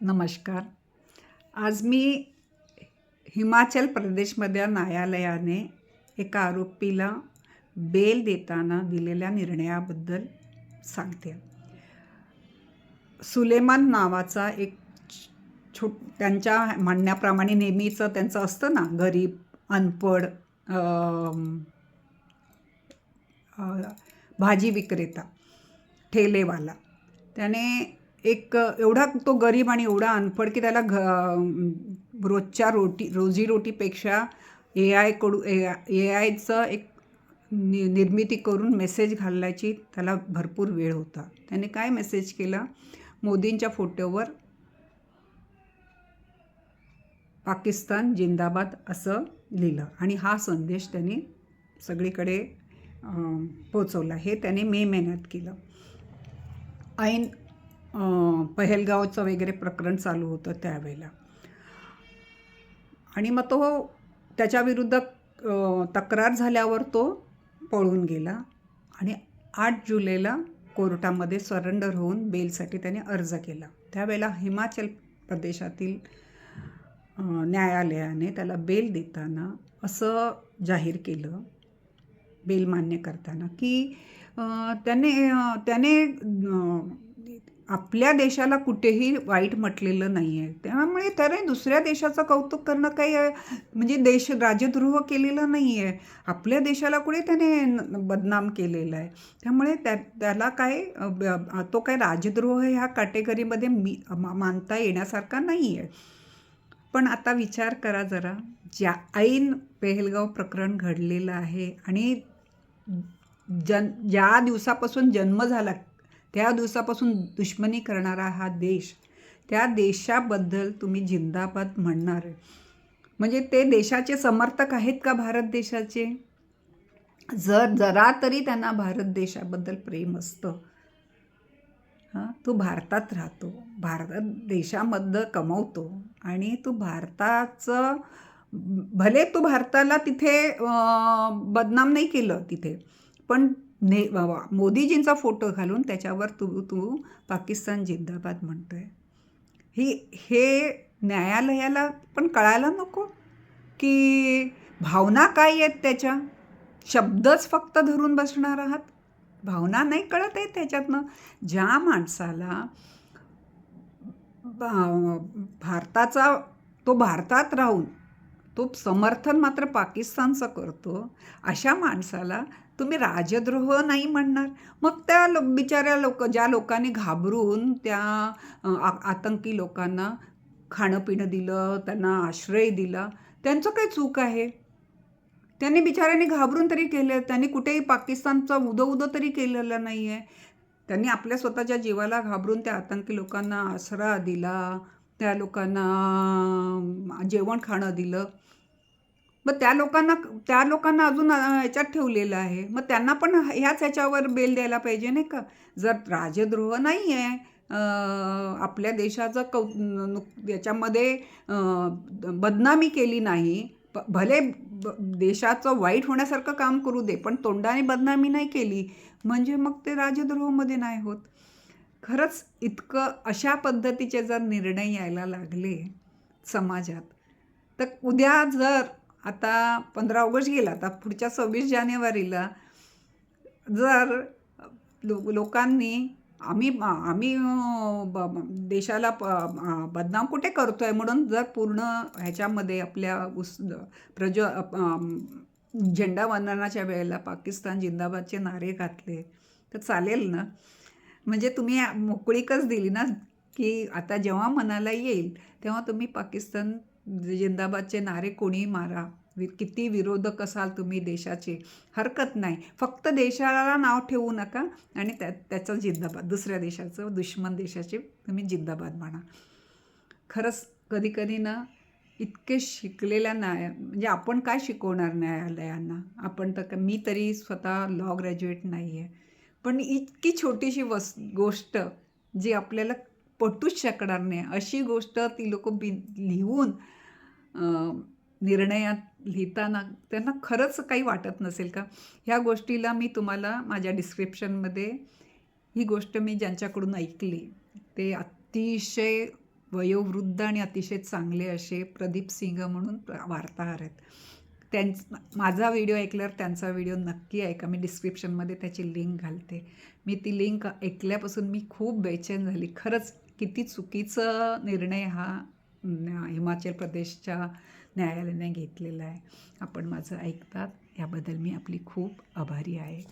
नमस्कार. आज मी हिमाचल प्रदेशमधल्या न्यायालयाने एका आरोपीला बेल देताना दिलेल्या निर्णयाबद्दल सांगते. सुलेमान नावाचा एक छोट त्यांच्या म्हणण्याप्रमाणे नेहमीचं त्यांचं असतं ना गरीब अनपड भाजी विक्रेता ठेलेवाला. त्याने एक एवढा तो गरीब आणि एवढा अनपड की त्याला घ रोजच्या रोटी रोजीरोटीपेक्षा ए आयकडू ए ए आयचं एक नि निर्मिती करून मेसेज घालायची त्याला भरपूर वेळ होता. त्याने काय मेसेज केला? मोदींच्या फोटोवर पाकिस्तान जिंदाबाद असं लिहिलं. आणि हा संदेश त्यांनी सगळीकडे पोचवला हे त्याने मे महिन्यात केलं. ऐन पहेलगावचं वगैरे प्रकरण चालू होतं त्यावेळेला. आणि मग तो त्याच्याविरुद्ध तक्रार झाल्यावर तो पळून गेला आणि आठ जुलैला कोर्टामध्ये सरेंडर होऊन बेलसाठी त्याने अर्ज केला. त्यावेळेला हिमाचल प्रदेशातील न्यायालयाने त्याला बेल देताना असं जाहीर केलं बेल मान्य करताना की त्याने त्याने आपल्या देशाला कुठेही वाईट म्हटलेलं नाही आहे त्यामुळे त्याने दुसऱ्या देशाचं कौतुक करणं काही म्हणजे देश राजद्रोह केलेला नाही आहे आपल्या देशाला कुठे त्याने बदनाम केलेला आहे? त्यामुळे त्या त्याला काय तो काय राजद्रोह ह्या कॅटेगरीमध्ये मी मा- मानता येण्यासारखा नाही आहे पण आता विचार करा जरा. ज्या ऐन पेहलगाव प्रकरण घडलेलं आहे आणि जन ज्या दिवसापासून जन्म झाला त्या दिवसापासून दुश्मनी करणारा हा देश त्या देशाबद्दल तुम्ही जिंदाबाद म्हणणार आहे. म्हणजे ते देशाचे समर्थक आहेत का भारत देशाचे? जर जरा तरी त्यांना भारत देशाबद्दल प्रेम असतं. हां तू भारतात राहतो. भारत देशामधलं कमवतो. आणि तू भारताचं भले तू भारताला तिथे बदनाम नाही केलं तिथे पण ने वा- मोदीजींचा फोटो घालून त्याच्यावर तू तू पाकिस्तान जिंदाबाद म्हणतो आहे ही हे न्यायालयाला पण कळायला नको? की भावना काय आहेत त्याच्या? शब्दच फक्त धरून बसणार आहात? भावना नाही कळत आहे त्याच्यातनं. ज्या माणसाला भारताचा तो भारतात राहून तो समर्थन मात्र पाकिस्तानचं करतो. अशा माणसाला तुम्ही राजद्रोह नाही म्हणणार. मग त्या लो बिचाऱ्या लोक ज्या लोकांनी घाबरून त्या आतंकी लोकांना खाणं पिणं दिलं त्यांना आश्रय दिला त्यांचं काय चूक आहे? त्यांनी बिचाऱ्यांनी घाबरून तरी केलं त्यांनी कुठेही पाकिस्तानचा उदो उदो तरी केलेलं नाही आहे त्यांनी आपल्या स्वतःच्या जीवाला घाबरून त्या आतंकी लोकांना आसरा दिला त्या लोकांना जेवण खाणं दिलं. मग त्या लोकांना त्या लोकांना अजून ह्याच्यात ठेवलेलं आहे. मग त्यांना पण ह्याच ह्याच्यावर बेल द्यायला पाहिजे नाही का? जर राजद्रोह नाही आहे आपल्या देशाचं कौ नुक याच्यामध्ये बदनामी केली नाही प- भले ब- देशाचं वाईट होण्यासारखं काम करू दे पण तोंडाने बदनामी नाही केली म्हणजे मग ते राजद्रोहमध्ये नाही होत. खरंच इतकं अशा पद्धतीचे जर निर्णय यायला लागले समाजात तर उद्या जर आता पंधरा ऑगस्ट गेला आता पुढच्या सव्वीस जानेवारीला जर लो लोकांनी आम्ही आम्ही देशाला प बदनाम कुठे करतो आहे म्हणून जर पूर्ण ह्याच्यामध्ये आपल्या उस प्रज झेंडा वंदनाच्या वेळेला पाकिस्तान जिंदाबादचे नारे घातले तर चालेल ना? म्हणजे तुम्ही मोकळीकच दिली ना की आता जेव्हा मनाला येईल तेव्हा तुम्ही पाकिस्तान जिंदाबादचे नारे कोणी मारा. किती विरोधक असाल तुम्ही देशाचे. हरकत नाही. फक्त देशाला नाव ठेवू नका आणि त्या त्याचं जिंदाबाद दुसऱ्या देशाचं दुश्मन देशाचे तुम्ही जिंदाबाद म्हणा खरंच कधी कधी ना इतके शिकलेल्या न्याय म्हणजे आपण काय शिकवणार न्यायालयांना? आपण तर मी तरी स्वतः लॉ ग्रॅज्युएट नाही आहे पण इतकी छोटीशी वस गोष्ट जी आपल्याला पटूच शकणार नाही अशी गोष्ट ती लोक बि लिहून निर्णयात लिहिताना त्यांना खरंच काही वाटत नसेल का? ह्या गोष्टीला मी तुम्हाला माझ्या डिस्क्रिप्शनमध्ये ही गोष्ट मी ज्यांच्याकडून ऐकली ते अतिशय वयोवृद्ध आणि अतिशय चांगले असे प्रदीप सिंग म्हणून वार्ताहर आहेत. त्यांच माझा व्हिडिओ ऐकल्यावर त्यांचा व्हिडिओ नक्की ऐका. मी डिस्क्रिप्शनमध्ये त्याची लिंक घालते. मी ती लिंक ऐकल्यापासून मी खूप बेचैन झाली. खरंच किती चुकीचा निर्णय हा हिमाचल प्रदेशच्या न्यायालयाने घेतलेला आहे. आपण माझं ऐकतात. याबद्दल मी आपली खूप आभारी आहे.